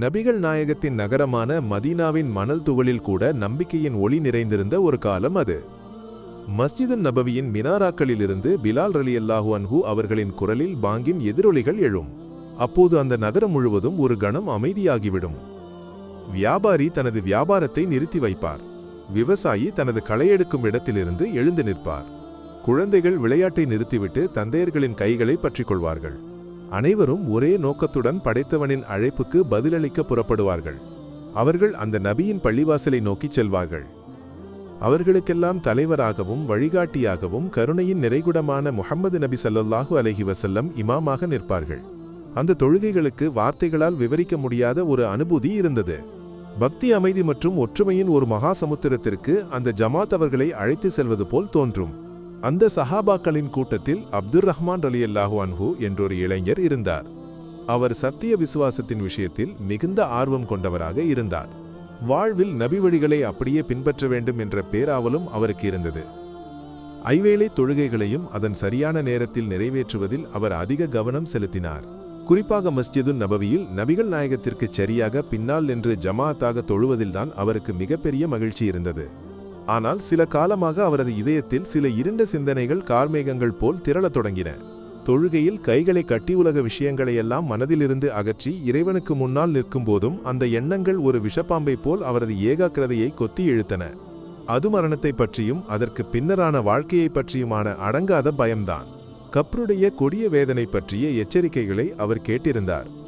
நபிகள் நாயகத்தின் நகரமான மதீனாவின் மணல் துகளில் கூட நம்பிக்கையின் ஒளி நிறைந்திருந்த ஒரு காலம் அது. மஸ்ஜிதுன் நபவியின் மினாராக்களிலிருந்து பிலால் ரலியல்லாஹு அன்ஹு அவர்களின் குரலில் பாங்கின் எதிரொலிகள் எழும். அப்போது அந்த நகரம் முழுவதும் ஒரு கணம் அமைதியாகிவிடும். வியாபாரி தனது வியாபாரத்தை நிறுத்தி வைப்பார். விவசாயி தனது களையெடுக்கும் இடத்திலிருந்து எழுந்து நிற்பார். குழந்தைகள் விளையாட்டை நிறுத்திவிட்டு தந்தையர்களின் கைகளை பற்றிக் கொள்வார்கள். அனைவரும் ஒரே நோக்கத்துடன் படைத்தவனின் அழைப்புக்கு பதிலளிக்க புறப்படுவார்கள். அவர்கள் அந்த நபியின் பள்ளிவாசலை நோக்கிச் செல்வார்கள். அவர்களுக்கெல்லாம் தலைவராகவும் வழிகாட்டியாகவும் கருணையின் நிறைகுடமான முகமது நபி சல்லல்லாஹு அலஹி வசல்லம் இமாமாக நிற்பார்கள். அந்த தொழுகைகளுக்கு வார்த்தைகளால் விவரிக்க முடியாத ஒரு அனுபூதி இருந்தது. பக்தி அமைதி மற்றும் ஒற்றுமையின் ஒரு மகா சமுத்திரத்திற்கு அந்த ஜமாத் அவர்களை அழைத்து செல்வது போல் தோன்றும். அந்த சஹாபாக்களின் கூட்டத்தில் அப்துர் ரஹ்மான் ரலியல்லாஹு அன்ஹு என்றொரு இளைஞர் இருந்தார். அவர் சத்திய விசுவாசத்தின் விஷயத்தில் மிகுந்த ஆர்வம் கொண்டவராக இருந்தார். வாழ்வில் நபி வழிகளை அப்படியே பின்பற்ற வேண்டும் என்ற பேராவலும் அவருக்கு இருந்தது. ஐவேளை தொழுகைகளையும் அதன் சரியான நேரத்தில் நிறைவேற்றுவதில் அவர் அதிக கவனம் செலுத்தினார். குறிப்பாக மஸ்ஜிதுன் நபவியில் நபிகள் நாயகத்திற்கு சரியாக பின்னால் நின்று ஜமாஅத்தாக தொழுவதில்தான் அவருக்கு மிகப்பெரிய மகிழ்ச்சி இருந்தது. ஆனால் சில காலமாக அவரது இதயத்தில் சில இருண்ட சிந்தனைகள் கார்மேகங்கள் போல் திரளத் தொடங்கின. தொழுகையில் கைகளை கட்டி உலக விஷயங்களையெல்லாம் மனதிலிருந்து அகற்றி இறைவனுக்கு முன்னால் நிற்கும்போதும் அந்த எண்ணங்கள் ஒரு விஷப்பாம்பை போல் அவரது ஏகாக்கிரதையை கொத்தி இழுத்தன. அது மரணத்தை பற்றியும் அதற்கு பின்னரான வாழ்க்கையை பற்றியுமான அடங்காத பயம்தான். கப்ருடைய கொடிய வேதனை பற்றிய எச்சரிக்கைகளை அவர் கேட்டிருந்தார்.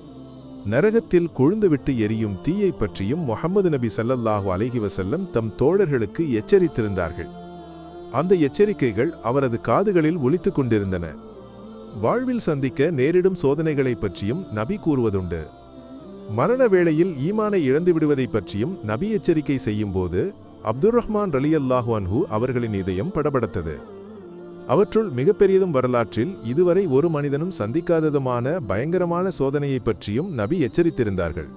நரகத்தில் கொழுந்துவிட்டு எரியும் தீயை பற்றியும் முகமது நபி சல்லல்லாஹு அலஹி வசல்லம் தம் தோழர்களுக்கு எச்சரித்திருந்தார்கள். அந்த எச்சரிக்கைகள் அவரது காதுகளில் ஒலித்துக் கொண்டிருந்தன. வாழ்வில் சந்திக்க நேரிடும் சோதனைகளைப் பற்றியும் நபி கூறுவதுண்டு. மரண வேளையில் ஈமானை இழந்து விடுவதைப் பற்றியும் நபி எச்சரிக்கை செய்யும்போது அப்துர் ரஹ்மான் ரலியல்லாஹு அன்ஹூ அவர்களின் இதயம் படபடத்தது. அவற்றுள் மிகப்பெரியதும் வரலாற்றில் இதுவரை ஒரு மனிதனும் சந்திக்காததுமான பயங்கரமான சோதனையைப் பற்றியும் நபி எச்சரித்திருந்தார்கள்.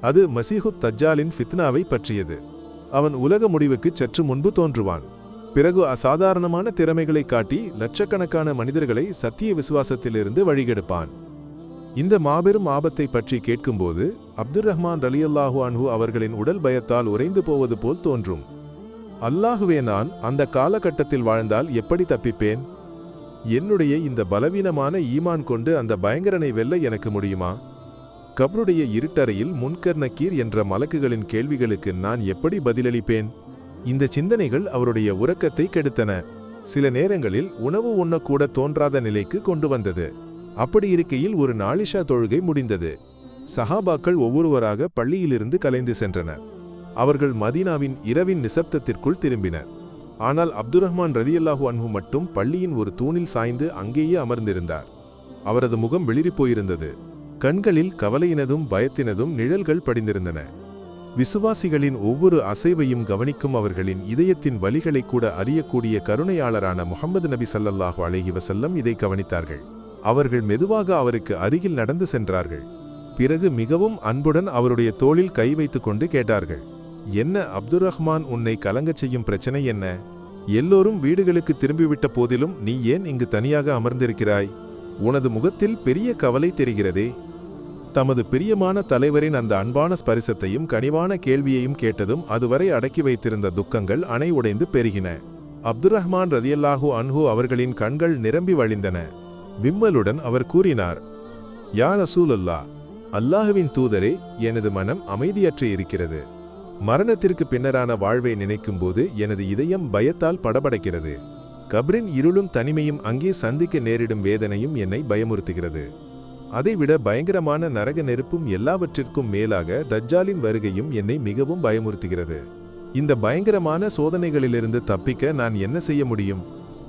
அது மசீஹுத் தஜ்ஜாலின் ஃபித்னாவை பற்றியது. அவன் உலக முடிவுக்கு சற்று முன்பு தோன்றுவான். பிறகு அசாதாரணமான திறமைகளை காட்டி லட்சக்கணக்கான மனிதர்களை சத்திய விசுவாசத்திலிருந்து வழிகெடுப்பான். இந்த மாபெரும் ஆபத்தை பற்றி கேட்கும்போது அப்துர் ரஹ்மான் ரலியல்லாஹு அன்ஹு அவர்களின் உடல் பயத்தால் உறைந்து போவது போல் தோன்றும். அல்லாஹுவே நான் அந்த காலகட்டத்தில் வாழ்ந்தால் எப்படி தப்பிப்பேன்? என்னுடைய இந்த பலவீனமான ஈமான் கொண்டு அந்த பயங்கரனை வெல்ல எனக்கு முடியுமா? கபருடைய இருட்டறையில் முன்கர் நக்கீர் என்ற மலக்குகளின் கேள்விகளுக்கு நான் எப்படி பதிலளிப்பேன்? இந்த சிந்தனைகள் அவருடைய உறக்கத்தை கெடுத்தன. சில நேரங்களில் உணவு உண்ணக்கூட தோன்றாத நிலைக்கு கொண்டு வந்தது. அப்படி இருக்கையில் ஒரு நாளிஷா தொழுகை முடிந்தது. சஹாபாக்கள் ஒவ்வொருவராக பள்ளியிலிருந்து கலைந்து சென்றனர். அவர்கள் மதீனாவின் இரவின் நிசப்தத்திற்குள் திரும்பினர். ஆனால் அப்துர் ரஹ்மான் ரதியல்லாஹு அன்ஹு மட்டும் பள்ளியின் ஒரு தூணில் சாய்ந்து அங்கேயே அமர்ந்திருந்தார். அவரது முகம் வெளிறிப் போயிருந்தது. கண்களில் கவலையினதும் பயத்தினதும் நிழல்கள் படிந்திருந்தன. விசுவாசிகளின் ஒவ்வொரு அசைவையும் கவனிக்கும் அவர்களின் இதயத்தின் வழிகளை கூட அறியக்கூடிய கருணையாளரான முகமது நபி சல்லல்லாஹு அலஹி வசல்லம் இதை கவனித்தார்கள். அவர்கள் மெதுவாக அவருக்கு அருகில் நடந்து சென்றார்கள். பிறகு மிகவும் அன்புடன் அவருடைய தோளில் கை வைத்துக் கொண்டு கேட்டார்கள். என்ன அப்துர் ரஹ்மான் உன்னை கலங்கச் செய்யும் பிரச்சனை என்ன? எல்லோரும் வீடுகளுக்கு திரும்பிவிட்ட போதிலும் நீ ஏன் இங்கு தனியாக அமர்ந்திருக்கிறாய்? உனது முகத்தில் பெரிய கவலை தெரிகிறதே. தமது பிரியமான தலைவரின் அந்த அன்பான ஸ்பரிசத்தையும் கனிவான கேள்வியையும் கேட்டதும் அதுவரை அடக்கி வைத்திருந்த துக்கங்கள் அணை உடைந்து பெருகின. அப்துர் ரஹ்மான் ரதியல்லாஹு அன்ஹு அவர்களின் கண்கள் நிரம்பி வழிந்தன. விம்மலுடன் அவர் கூறினார் யா ரசூலுல்லா அல்லாஹுவின் தூதரே எனது மனம் அமைதியற்று இருக்கிறது. மரணத்திற்கு பின்னரான வாழ்வை நினைக்கும்போது எனது இதயம் பயத்தால் படபடைக்கிறது. கப்ரின் இருளும் தனிமையும் அங்கே சந்திக்க நேரிடும் வேதனையும் என்னை பயமுறுத்துகிறது. அதைவிட பயங்கரமான நரக நெருப்பும் எல்லாவற்றிற்கும் மேலாக தஜ்ஜாலின் வருகையும் என்னை மிகவும் பயமுறுத்துகிறது. இந்த பயங்கரமான சோதனைகளிலிருந்து தப்பிக்க நான் என்ன செய்ய முடியும்?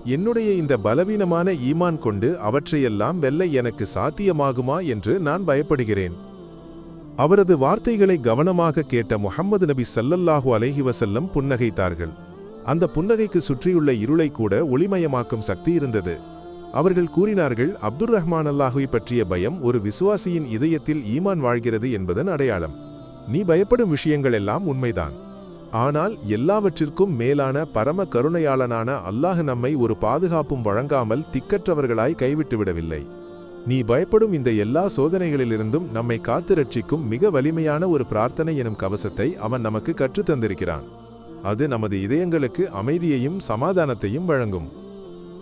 என்னுடைய இந்த பலவீனமான ஈமான் கொண்டு அவற்றையெல்லாம் வெல்ல எனக்கு சாத்தியமாகுமா என்று நான் பயப்படுகிறேன். அவரது வார்த்தைகளை கவனமாக கேட்ட முஹம்மது நபி சல்லல்லாஹு அலைஹி வசல்லம் புன்னகைத்தார்கள். அந்த புன்னகைக்கு சுற்றியுள்ள இருளை கூட ஒளிமயமாக்கும் சக்தி இருந்தது. அவர்கள் கூறினார்கள் அப்துர் ரஹ்மான் அல்லாஹுவை பற்றிய பயம் ஒரு விசுவாசியின் இதயத்தில் ஈமான் வாழ்கிறது என்பதன் அடையாளம். நீ பயப்படும் விஷயங்கள் எல்லாம் உண்மைதான். ஆனால் எல்லாவற்றிற்கும் மேலான பரம கருணையாளனான அல்லாஹ் நம்மை ஒரு பாதுகாப்பும் வழங்காமல் திக்கற்றவர்களாய் கைவிட்டு விடவில்லை நீ பயப்படும் இந்த எல்லா சோதனைகளிலிருந்தும் நம்மை காத்து ரட்சிக்கும் மிக வலிமையான ஒரு பிரார்த்தனை எனும் கவசத்தை அவன் நமக்கு கற்றுத் தந்திருக்கிறான். அது நமது இதயங்களுக்கு அமைதியையும் சமாதானத்தையும் வழங்கும்.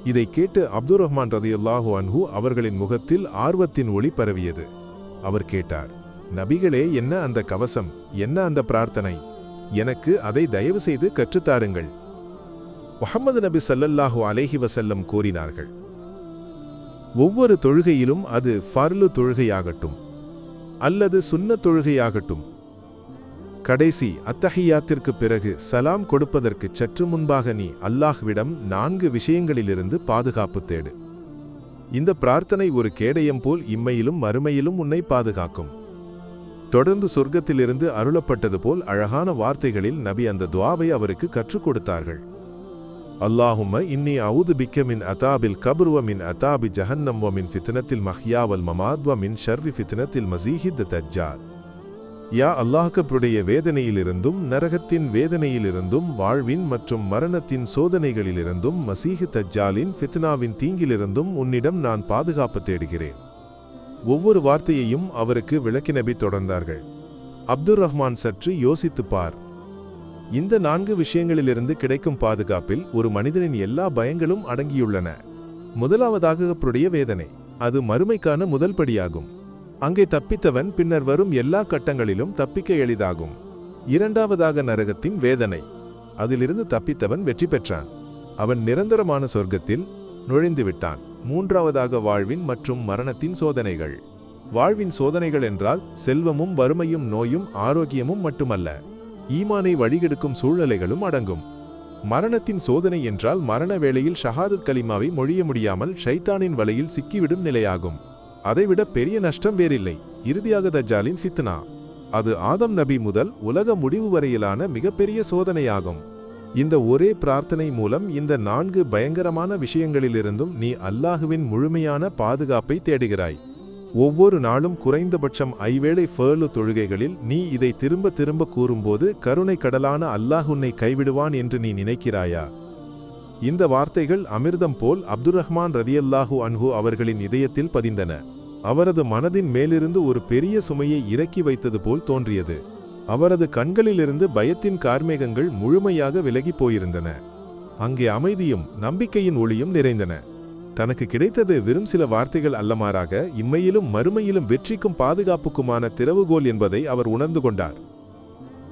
இதை கேட்டு அப்துர் ரஹ்மான் ரதியுல்லாஹு அன்ஹு அவர்களின் முகத்தில் ஆர்வத்தின் ஒளி பரவியது. அவர் கேட்டார் நபிகளே என்ன அந்த கவசம்? என்ன அந்த பிரார்த்தனை? எனக்கு அதை தயவு செய்து கற்றுத்தாருங்கள் முஹம்மது நபி சல்லல்லாஹு அலேஹி வசல்லம் கூறினார்கள் ஒவ்வொரு தொழுகையிலும் அது ஃபர்லு தொழுகையாகட்டும் அல்லது சுன்ன தொழுகையாகட்டும். கடைசி அத்தஹியாத்திற்கு பிறகு சலாம் கொடுப்பதற்கு சற்று முன்பாக நீ அல்லாஹ்விடம் நான்கு விஷயங்களிலிருந்து பாதுகாப்பு தேடு. இந்த பிரார்த்தனை ஒரு கேடயம் போல் இம்மையிலும் மறுமையிலும் உன்னை பாதுகாக்கும். தொடர்ந்து சொர்க்கத்திலிருந்து அருளப்பட்டது போல் அழகான வார்த்தைகளில் நபி அந்த துவாவை அவருக்கு கற்றுக் கொடுத்தார்கள். அல்லாஹும இன்னி அவுது பிக்க மின் அதாபில் கபுர்வ மின் அதாபி ஜஹன்னம் வ மின் ஃபித்னத்தில் மஹ்யாவல் மமாத்வ மின் ஷர்ரி ஃபித்னத்தில் மசீஹித் தஜ்ஜால். யா அல்லாஹ்கப்புடைய வேதனையிலிருந்தும் நரகத்தின் வேதனையிலிருந்தும் வாழ்வின் மற்றும் மரணத்தின் சோதனைகளிலிருந்தும் மசீஹு தஜ்ஜாலின் ஃபித்னாவின் தீங்கிலிருந்தும் உன்னிடம் நான் பாதுகாப்பு தேடுகிறேன். ஒவ்வொரு வார்த்தையையும் அவருக்கு விளக்கினபி தொடர்ந்தார்கள். அப்துர் ரஹ்மான் சற்று யோசித்துப் பார். இந்த நான்கு விஷயங்களிலிருந்து கிடைக்கும் பாதுகாப்பில் ஒரு மனிதனின் எல்லா பயங்களும் அடங்கியுள்ளன. முதலாவதாக அவருடைய வேதனை அது மறுமைக்கான முதல் படியாகும். அங்கே தப்பித்தவன் பின்னர் வரும் எல்லா கட்டங்களிலும் தப்பிக்க எளிதாகும். இரண்டாவதாக நரகத்தின் வேதனை அதிலிருந்து தப்பித்தவன் வெற்றி பெற்றான். அவன் நிரந்தரமான சொர்க்கத்தில் நுழைந்து விட்டான். மூன்றாவதாக வாழ்வின் மற்றும் மரணத்தின் சோதனைகள். வாழ்வின் சோதனைகள் என்றால் செல்வமும் வறுமையும் நோயும் ஆரோக்கியமும் மட்டுமல்ல. ஈமானை வழிகெடுக்கும் சூழ்நிலைகளும் அடங்கும். மரணத்தின் சோதனை என்றால் மரண வேளையில் ஷஹாதத் கலிமாவை மொழிய முடியாமல் ஷைத்தானின் வலையில் சிக்கிவிடும் நிலையாகும். அதைவிட பெரிய நஷ்டம் வேறில்லை. இறுதியாக தஜாலின் ஃபித்னா. அது ஆதம் நபி முதல் உலக முடிவு வரையிலான மிகப்பெரிய சோதனையாகும். இந்த ஒரே பிரார்த்தனை மூலம் இந்த நான்கு பயங்கரமான விஷயங்களிலிருந்தும் நீ அல்லாஹுவின் முழுமையான பாதுகாப்பை தேடுகிறாய். ஒவ்வொரு நாளும் குறைந்தபட்சம் ஐவேளை ஃபேர்லு தொழுகைகளில் நீ இதை திரும்ப திரும்ப கூறும்போது கருணை கடலான அல்லாஹ் உன்னை கைவிடுவான் என்று நீ நினைக்கிறாயா? இந்த வார்த்தைகள் அமிர்தம் போல் அப்துல் ரஹ்மான் ரதியல்லாஹு அன்ஹு அவர்களின் இதயத்தில் பதிந்தன. அவரது மனதின் மேலிருந்து ஒரு பெரிய சுமையை இறக்கி வைத்தது போல் தோன்றியது. அவரது கண்களிலிருந்து பயத்தின் கார்மேகங்கள் முழுமையாக விலகிப் போயிருந்தன. அங்கே அமைதியும் நம்பிக்கையின் ஒளியும் நிறைந்தன. தனக்கு கிடைத்தது வெறும் சில வார்த்தைகள் அல்லமாறாக இம்மையிலும் மறுமையிலும் வெற்றிக்கும் பாதுகாப்புக்குமான திறவுகோல் என்பதை அவர் உணர்ந்து கொண்டார்.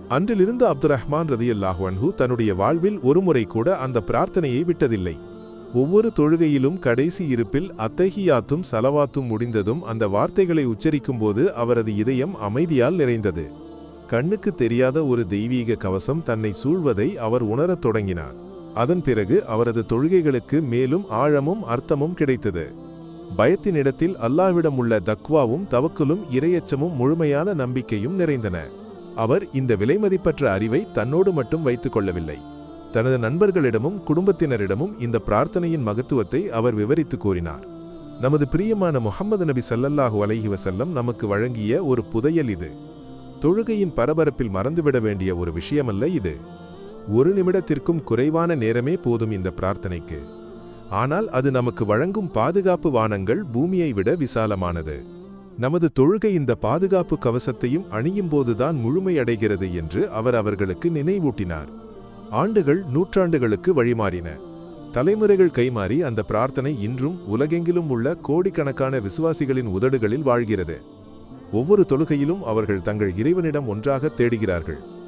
அன்றிலிருந்து அப்துர் ரஹ்மான் ரதியல்லாஹு அன்ஹு தன்னுடைய வாழ்வில் ஒருமுறை கூட அந்த பிரார்த்தனையை விட்டதில்லை. ஒவ்வொரு தொழுகையிலும் கடைசி இருப்பில் அத்தஹியாத்தும் சலவாத்தும் முடிந்ததும் அந்த வார்த்தைகளை உச்சரிக்கும்போது அவரது இதயம் அமைதியால் நிறைந்தது. கண்ணுக்கு தெரியாத ஒரு தெய்வீக கவசம் தன்னை சூழ்வதை அவர் உணரத் தொடங்கினார். அதன் பிறகு அவரது தொழுகைகளுக்கு மேலும் ஆழமும் அர்த்தமும் கிடைத்தது. பயத்தின் இடத்தில் அல்லாஹ்விடம் உள்ள தக்வாவும் தவக்குலும் இரையச்சமும் முழுமையான நம்பிக்கையும் நிறைந்தன. அவர் இந்த விலைமதிப்பற்ற அறிவை தன்னோடு மட்டும் வைத்துக் கொள்ளவில்லை. தனது நண்பர்களிடமும் குடும்பத்தினரிடமும் இந்த பிரார்த்தனையின் மகத்துவத்தை அவர் விவரித்து கூறினார். நமது பிரியமான முகமது நபி சல்லல்லாஹு அலைஹி வஸல்லம் நமக்கு வழங்கிய ஒரு புதையல் இது. தொழுகையின் பரபரப்பில் மறந்துவிட வேண்டிய ஒரு விஷயமல்ல இது. ஒரு நிமிடத்திற்கும் குறைவான நேரமே போதும் இந்த பிரார்த்தனைக்கு. ஆனால் அது நமக்கு வழங்கும் பாதுகாப்பு வானங்கள் பூமியை விட விசாலமானது. நமது தொழுகை இந்த பாதுகாப்பு கவசத்தையும் அணியும் போதுதான் முழுமையடைகிறது என்று அவர் அவர்களுக்கு நினைவூட்டினார். ஆண்டுகள் நூற்றாண்டுகளுக்கு வழிமாறின. தலைமுறைகள் கைமாறி அந்த பிரார்த்தனை இன்றும் உலகெங்கிலும் உள்ள கோடிக்கணக்கான விசுவாசிகளின் உதடுகளில் வாழ்கிறது. ஒவ்வொரு தொழுகையிலும் அவர்கள் தங்கள் இறைவனிடம் ஒன்றாக தேடுகிறார்கள்.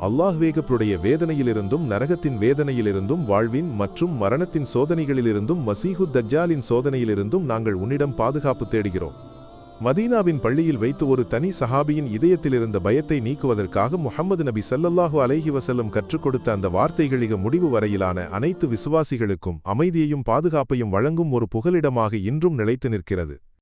அல்லாஹ் வேகப்புடைய வேதனையிலிருந்தும் நரகத்தின் வேதனையிலிருந்தும் வாழ்வின் மற்றும் மரணத்தின் சோதனைகளிலிருந்தும் மசீஹு தஜ்ஜாலின் சோதனையிலிருந்தும் நாங்கள் உன்னிடம் பாதுகாப்பு தேடுகிறோம். மதீனாவின் பள்ளியில் வைத்து ஒரு தனி சஹாபியின் இதயத்திலிருந்த பயத்தை நீக்குவதற்காக முஹம்மது நபி சல்லல்லாஹு அலைஹி வசல்லம் கற்றுக் கொடுத்த அந்த வார்த்தைகளிக முடிவு வரையிலான அனைத்து விசுவாசிகளுக்கும் அமைதியையும் பாதுகாப்பையும் வழங்கும் ஒரு புகலிடமாக இன்றும் நிலைத்து நிற்கிறது.